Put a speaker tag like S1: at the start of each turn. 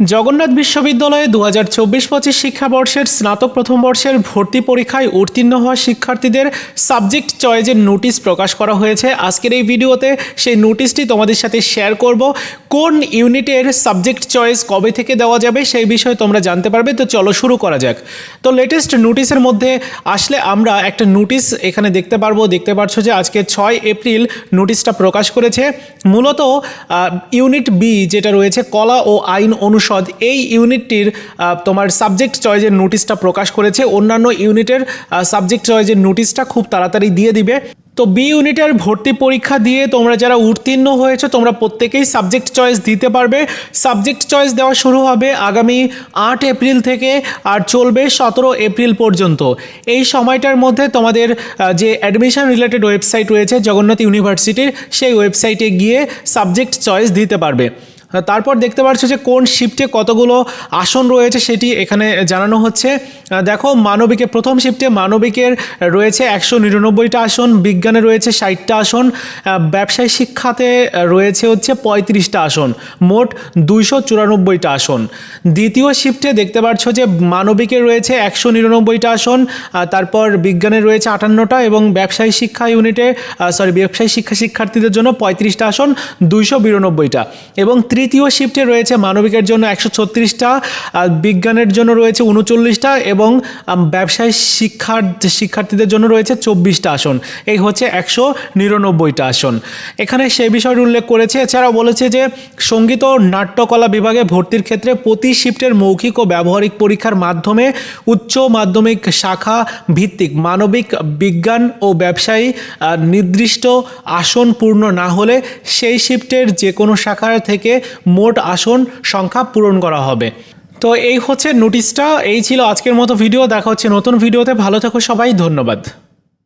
S1: জগন্নাথ বিশ্ববিদ্যালয়ে দু হাজার চব্বিশ পঁচিশ শিক্ষাবর্ষের স্নাতক প্রথম বর্ষের ভর্তি পরীক্ষায় উত্তীর্ণ হওয়া শিক্ষার্থীদের সাবজেক্ট চয়েজের নোটিশ প্রকাশ করা হয়েছে। আজকের এই ভিডিওতে সেই নোটিশটি তোমাদের সাথে শেয়ার করব। কোন ইউনিটের সাবজেক্ট চয়েস কবে থেকে দেওয়া যাবে সেই বিষয়ে তোমরা জানতে পারবে। তো চলো শুরু করা যাক। তো লেটেস্ট নোটিশের মধ্যে আসলে আমরা একটা নোটিশ এখানে দেখতে পারব। দেখতে পাচ্ছ যে আজকে ছয় এপ্রিল নোটিশটা প্রকাশ করেছে। মূলত ইউনিট বি যেটা রয়েছে, কলা ও আইন অনুষদ এই ইউনিটটির তোমার সাবজেক্ট চয়েজের নোটিশটা প্রকাশ করেছে। অন্যান্য ইউনিটের সাবজেক্ট চয়েজের নোটিশটা খুব তাড়াতাড়ি দিয়ে দিবে। তো বি ইউনিটের ভর্তি পরীক্ষা দিয়ে তোমরা যারা উত্তীর্ণ হয়েছে, তোমরা প্রত্যেকেই সাবজেক্ট চয়েস দিতে পারবে। সাবজেক্ট চয়েস দেওয়া শুরু হবে আগামী আট এপ্রিল থেকে আর চলবে সতেরো এপ্রিল পর্যন্ত। এই সময়টার মধ্যে তোমাদের যে অ্যাডমিশন রিলেটেড ওয়েবসাইট রয়েছে, জগন্নাথ ইউনিভার্সিটির সেই ওয়েবসাইটে গিয়ে সাবজেক্ট চয়েস দিতে পারবে। তারপর দেখতে পাচ্ছ যে কোন শিফটে কতগুলো আসন রয়েছে, সেটি এখানে জানানো হচ্ছে। দেখো মানবিকে প্রথম শিফটে মানবিকের রয়েছে একশো নিরানব্বইটা আসন, বিজ্ঞানে রয়েছে ষাটটা আসন ব্যবসায় শিক্ষাতে রয়েছে হচ্ছে পঁয়ত্রিশটা আসন, মোট দুইশো চুরানব্বইটা আসন। দ্বিতীয় শিফটে দেখতে পাচ্ছ যে মানবিকে রয়েছে একশো নিরানব্বইটা আসন তারপর বিজ্ঞানে রয়েছে আটান্নটা এবং ব্যবসায়ী শিক্ষা ইউনিটে সরি ব্যবসায়ী শিক্ষা শিক্ষার্থীদের জন্য পঁয়ত্রিশটা আসন, দুইশো বিরানব্বইটা এবং তৃতীয় শিফটে রয়েছে মানবিকের জন্য একশো ছত্রিশটা বিজ্ঞানের জন্য রয়েছে উনচল্লিশটা এবং ব্যবসায় শিক্ষার, শিক্ষার্থীদের জন্য রয়েছে চব্বিশটা আসন। এই হচ্ছে একশো নিরানব্বইটা আসন। এখানে সে বিষয়টি উল্লেখ করেছে, এছাড়াও বলেছে যে, সংগীত ও নাট্যকলা বিভাগে ভর্তির ক্ষেত্রে প্রতি শিফটের মৌখিক ও ব্যবহারিক পরীক্ষার মাধ্যমে উচ্চ মাধ্যমিক শাখা ভিত্তিক মানবিক বিজ্ঞান ও ব্যবসায়ী নির্দিষ্ট আসন পূর্ণ না হলে সেই শিফটের যে কোনো শাখা থেকে মোট আসন সংখ্যা পূরণ করা হবে। তো এই হচ্ছে নোটিশটা এই ছিল আজকের মতো ভিডিও দেখা হচ্ছে নতুন ভিডিওতে ভালো থাকো সবাই, ধন্যবাদ।